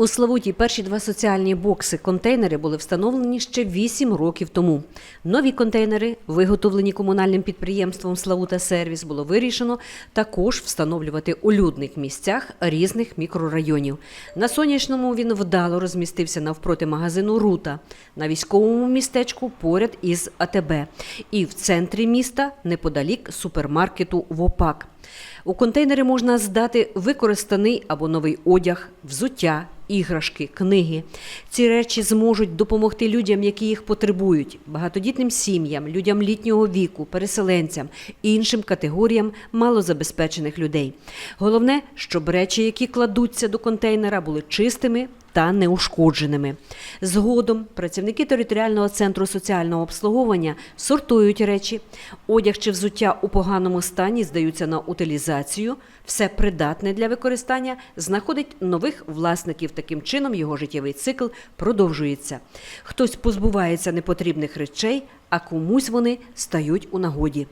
У Славуті перші два соціальні бокси-контейнери були встановлені ще 8 років тому. Нові контейнери, виготовлені комунальним підприємством Славута Сервіс, було вирішено також встановлювати у людних місцях різних мікрорайонів. На сонячному він вдало розмістився навпроти магазину Рута, на військовому містечку поряд із АТБ і в центрі міста неподалік супермаркету ВОПАК. У контейнери можна здати використаний або новий одяг, взуття, іграшки, книги. Ці речі зможуть допомогти людям, які їх потребують, багатодітним сім'ям, людям літнього віку, переселенцям і іншим категоріям малозабезпечених людей. Головне, щоб речі, які кладуться до контейнера, були чистими та неушкодженими. Згодом працівники територіального центру соціального обслуговування сортують речі, одяг чи взуття у поганому стані здаються на утилізацію, все придатне для використання знаходить нових власників. Таким чином його життєвий цикл продовжується. Хтось позбувається непотрібних речей, а комусь вони стають у нагоді.